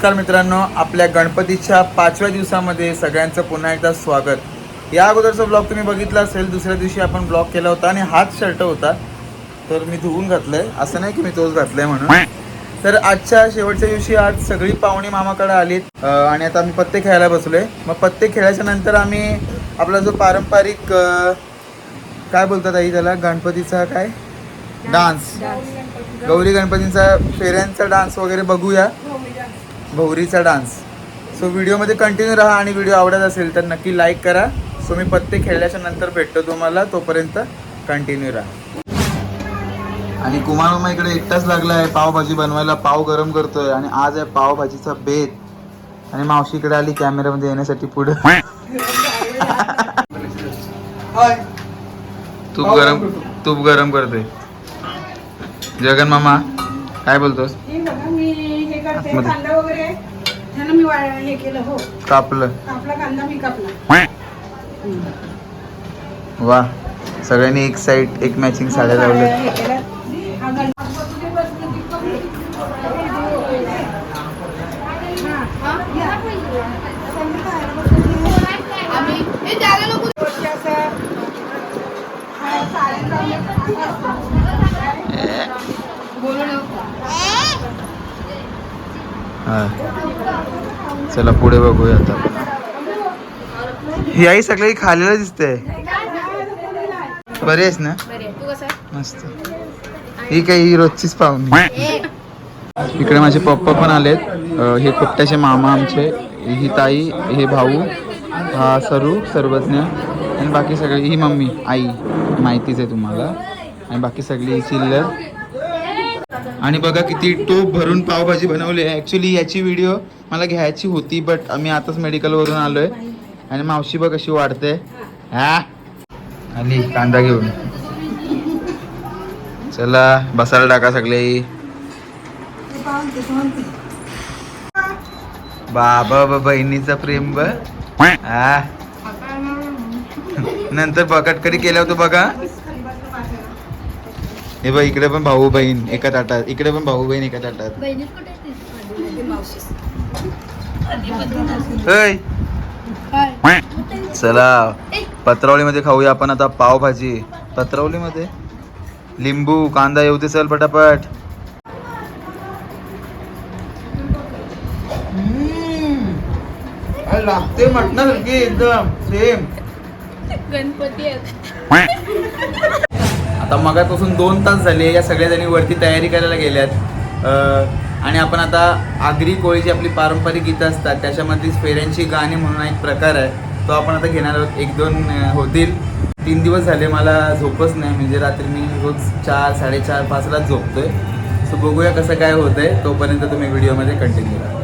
नमस्कार मित्रांनो आपल्या गणपतीच्या पाचव्या दिवसामध्ये सगळ्यांचं पुन्हा एकदा स्वागत. या अगोदरचा ब्लॉग तुम्ही बघितला असेल दुसऱ्या दिवशी आपण ब्लॉग केला होता आणि हाच शर्ट होता. तर मी धुवून घातलंय. असं नाही की मी तोच घातलाय म्हणून. तर आजच्या शेवटच्या दिवशी आज सगळी पाहुणी मामाकडे आलीत. आणि आता आम्ही पत्ते खेळायला बसलोय. मग पत्ते खेळायच्या नंतर आम्ही आपला जो पारंपरिक काय बोलतात आई त्याला? गणपतीचा काय? डान्स. गौरी गणपतींचा फेऱ्यांचा डान्स वगैरे बघूया. भौरीचा डान्स. सो व्हिडिओमध्ये कंटिन्यू राहा आणि व्हिडिओ आवडत असेल तर नक्की लाईक करा. सो मी पत्ते खेळल्याच्या नंतर भेटतो तुम्हाला. तोपर्यंत कंटिन्यू राहा. आणि कुमार मामा इकडे एकटाच लागला आहे. पावभाजी बनवायला पाव गरम करतोय आणि आज आहे पावभाजीचा बेत. आणि मावशी इकडे आली कॅमेरामध्ये येण्यासाठी पुढे. तूप गरम तूप गरम करतोय. जगन मामा काय बोलतोस? बघा मी करते. कांदा वगैरे. मी हे केलं हो. कापलं. आपला कांदा मी कापला. वा. सगळ्यांनी एक साईड एक मॅचिंग साड्या लावल्या. हे. चला पुढे बघूया आता. ही आई सगळी खालेलं दिसते. बरी आहेस ना? मस्त. ही काही ही रोजचीच पाहुणी. इकडे माझे पप्पा पण आलेत. हे कुट्ट्याचे मामा आमचे. ही ताई हे भाऊ हा सरू सर्वज्ञ आणि बाकी सगळी ही मम्मी आई. माहितीच आहे तुम्हाला. आणि बाकी सगळी चिल्लर. आणि बघा किती टोप भरून पावभाजी बनवली आहे. ॲक्च्युली याची व्हिडिओ मला घ्यायची होती बट आम्ही आताच मेडिकलवरून आलोय. आणि मावशी बघ कशी वाढते. हा? आली कांदा घेऊन. चला बसायला टाका सगळे. बाबा बा बहिणीचा प्रेम बघ. हा? नंतर बकटकडी केल्या होतं बघा? हे बघ इकडे पण भाऊ बहीण एका ताटात. इकडे पण भाऊ बहीण एका ताटात. चला. पत्रावळीमध्ये खाऊया आपण आता पावभाजी. पत्रावळीमध्ये? लिंबू कांदा येऊ दे चल पटापट. लागते मटणासारखी एकदम. सेम गणपती आता मगापासून दोन तास झाले या सगळ्या जणी वरती तयारी करायला गेल्यात. आणि आपण आता आगरी कोळीची आपली पारंपरिक गीतं असतात त्याच्यामधलीच फेऱ्यांची गाणी म्हणून एक प्रकार आहे. तो आपण आता घेणार आहोत. एक दोन होतील. तीन दिवस झाले मला झोपच नाही म्हणजे रात्री मी रोज चार साडेचार पाचलाच झोपतोय. सो बघूया कसं काय होतंय. तोपर्यंत तुम्ही व्हिडिओमध्ये कंटिन्यू करा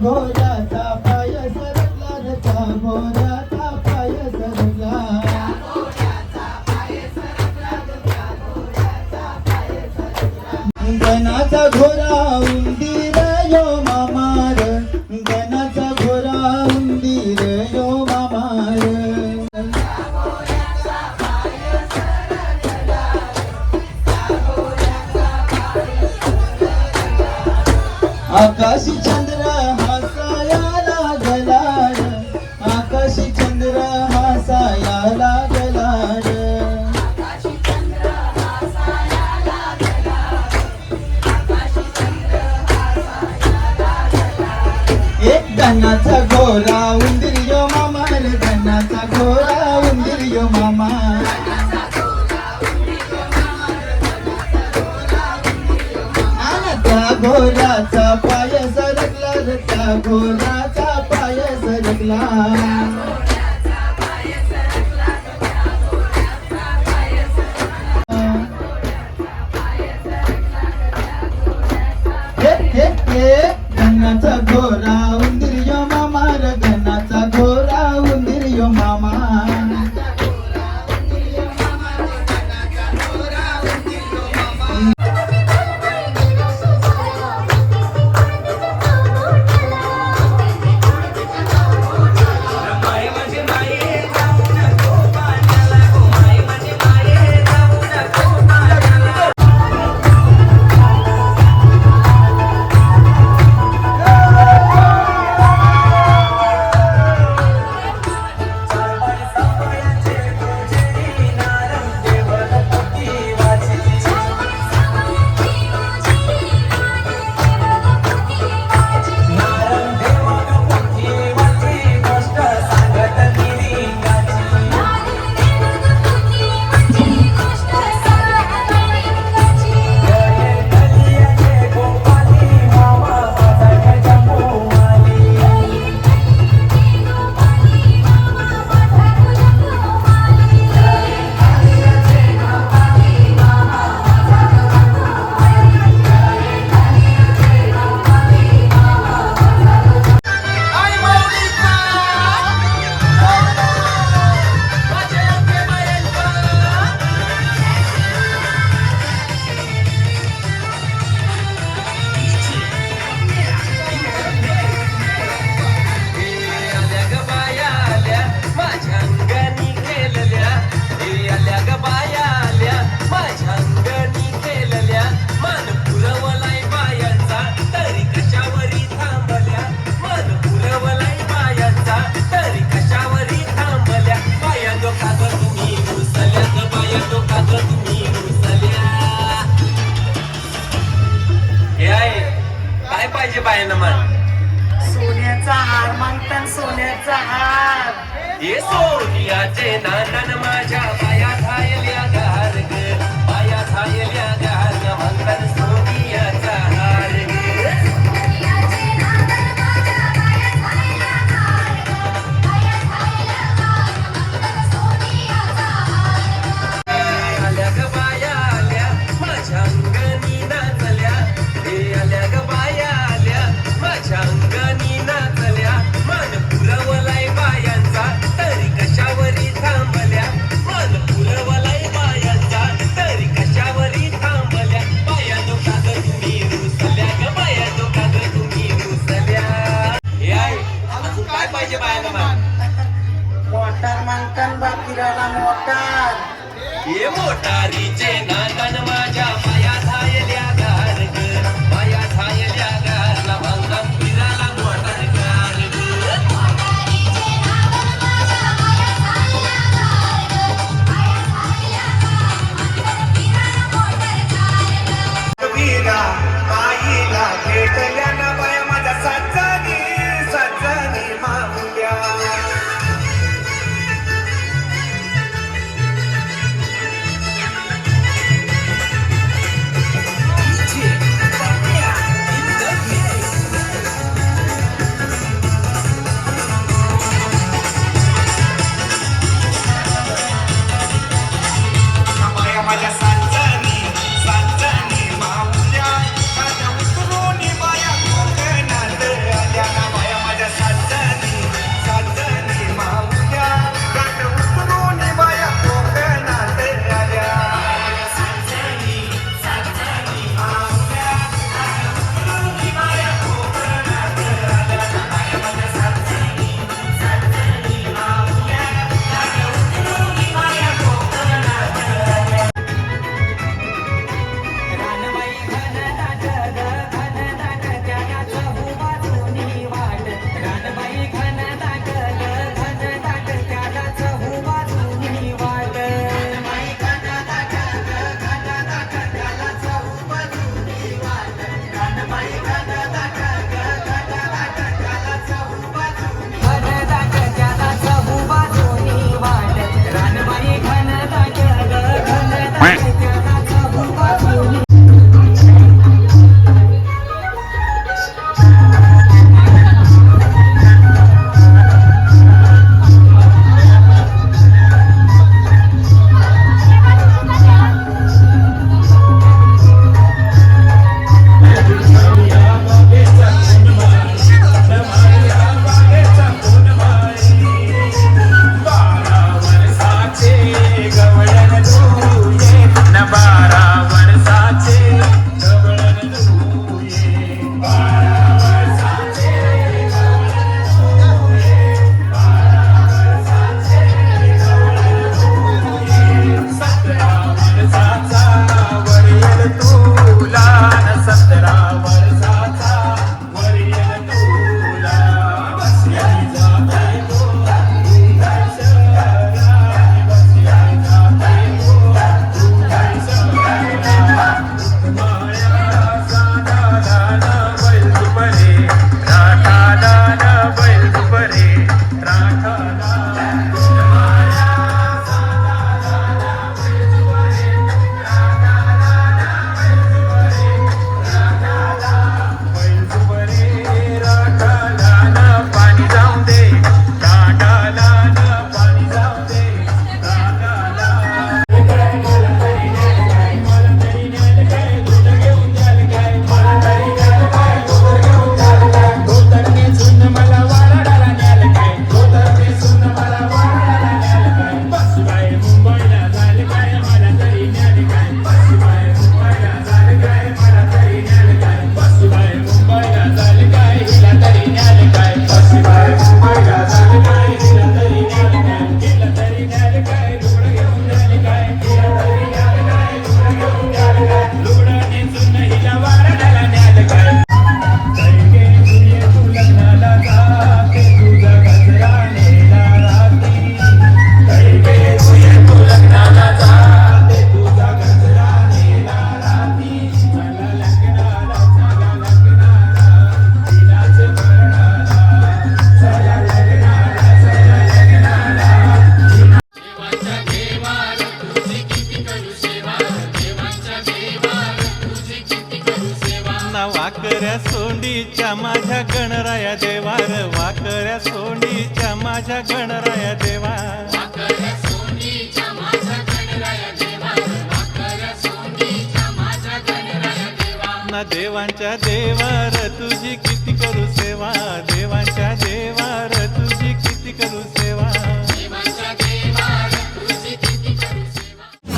Goya. కన్నాచ గోరా ఉందిరియో మామ కన్నాచ గోరా ఉందిరియో మామ घोराचा पाय सरकला रचा घोराचा पाय सरकला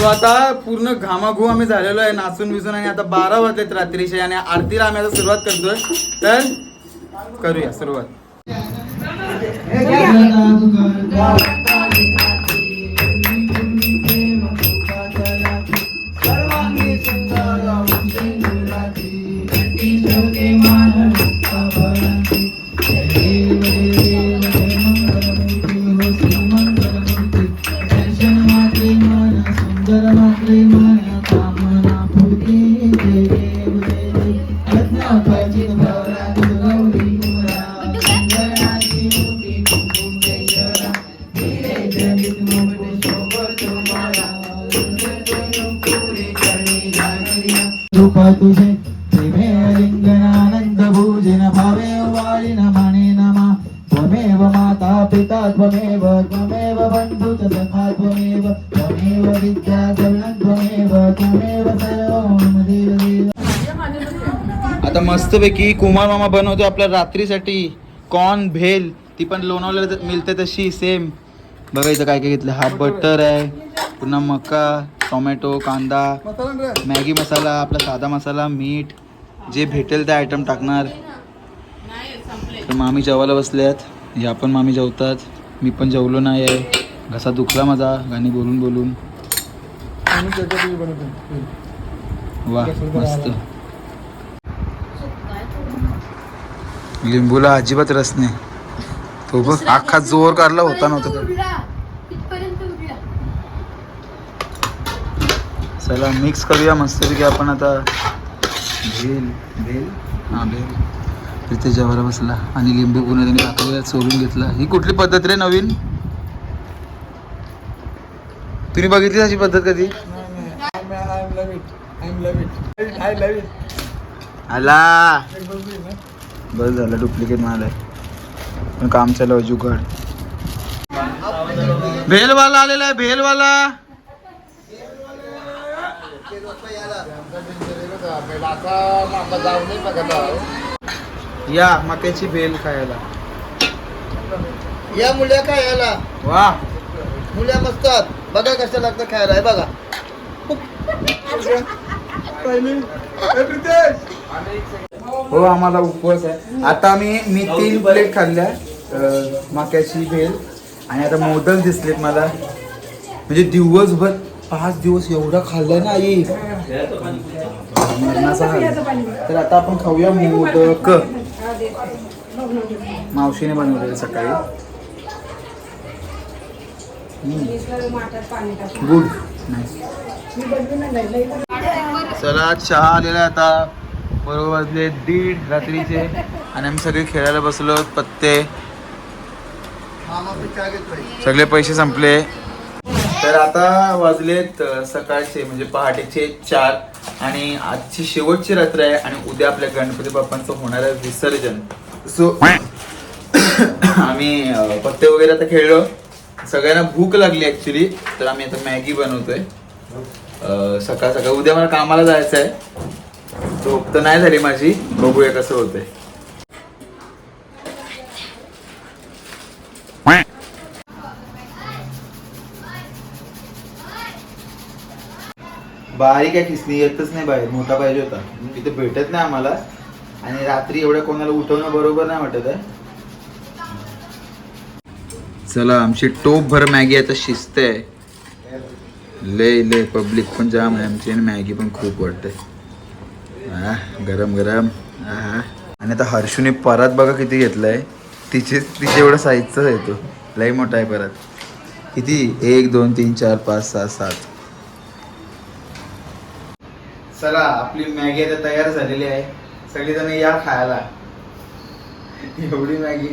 तो आता पूर्ण घामाघू आम्ही झालेलो आहे नाचून बिसून आणि आता बारा वाजलेत रात्रीचे आणि आरतीला आम्ही आता सुरुवात करतोय. तर करूया सुरुवात. मस्तपैकी कुमार मामा बनवतो आपल्या रात्रीसाठी. कॉर्न भेल ती पण लोणावल्याला मिळते तशी सेम बघा इथं काय काय घेतलं. हा बटर आहे पुन्हा मका टोमॅटो कांदा मॅगी मसाला आपला साधा मसाला मीठ. जे भेटेल ते आयटम टाकणार. तर मामी जेवायला बसल्यात. या पण मामी जेवतात. मी पण जेवलो नाही आहे घसा दुखला माझा गाणी बोलून बोलून वा मस्त. लिंबूला अजिबात रस नाही. तो बघ अख्खा जोर काढला होता नव्हता. चला मिक्स करूया मस्तपैकी आपण आता. भेल भेल. हां भेल. इथे जेवायला बसला आणि लिंबू पुन्हा त्याने टाकलेला चोरून घेतला. ही कुठली पद्धत रे नवीन? तुम्ही बघितली अशी पद्धत कधी? आला. बस झालं डुप्लिकेट माल आहे. पण काम चालू आहे जुगाड. भेलवाला आलेला आहे भेलवाला. या मक्याची भेल खायला. या मुल्या काय याला वा. मुल्या मस्तात बघा कसं लागतं खायला. हे बघा. हो आम्हाला उपवास आहे. आता आम्ही मी तीन प्लेट खाल्ल्या मक्याची भेल. आणि आता मोदक दिसलेत मला. म्हणजे दिवसभर पाच दिवस एवढा खाल्लाय ना आई. मरणाचा तर आता आपण खाऊया मोदक. मावशीने बनवलेलं सकाळी. गुड. चला चहा आलेला आहे आता. बरोबर वाजले दीड रात्रीचे आणि आम्ही सगळे खेळायला बसलो पत्ते. सगळे पैसे संपले. तर आता वाजलेत सकाळचे म्हणजे पहाटेचे चार आणि आजची शेवटची रात्र आहे आणि उद्या आपल्या गणपती बाप्पांचं होणार आहे विसर्जन. सो आम्ही पत्ते वगैरे आता खेळलो. सगळ्यांना भूक लागली ऍक्च्युली तर आम्ही आता मॅगी बनवतोय. सकाळ सकाळ. उद्या मला कामाला जायचं आहे झोप तर नाही झाली माझी. बघूया कसं होतंय. बारीक आहे खिसणी येतच नाही बाहेर. मोठा पाहिजे होता. तिथे भेटत नाही आम्हाला. आणि रात्री एवढ्या कोणाला उठवणं बरोबर नाही वाटत आहे. चला आमची टोप भर मॅगी आता शिजते. लय लय पब्लिक पण जाम आहे. आमची आणि मॅगी पण खूप वाटते गरम गरम. आणि आता हर्षूने परत बघा किती घेतलाय. तिचे तिचे एवढा साईजचाच आहे तो. लय मोठा आहे परत. किती? एक दोन तीन चार पाच सहा सात. चला आपली मॅगी आता तयार झालेली आहे. सगळेजण या खायला. एवढी मॅगी.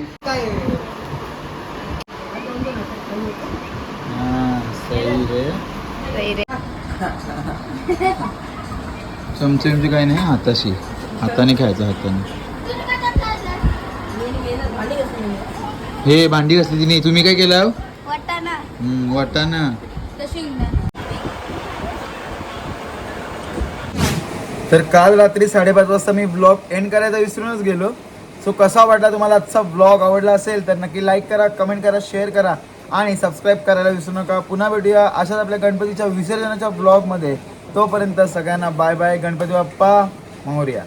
हा, सही रे. चमचे काही नाही हाताशी. हाताने खायचं हाताने. हे भांडी घासली तिने? तुम्ही काय केलं? हम्म, वाटाणा. तर काल रात्री साडेपाच वाजता मी ब्लॉग एंड करायचा विसरूनच गेलो. सो कसा वाटला तुम्हाला आजचा ब्लॉग आवडला असेल तर नक्की लाईक करा कमेंट करा शेअर करा आणि सबस्क्राईब करायला विसरू नका. पुन्हा भेटूया अशाच आपल्या गणपतीच्या विसर्जनाच्या ब्लॉगमध्ये तोपर्यंत सगळ्यांना बाय बाय गणपती बाप्पा मोहरिया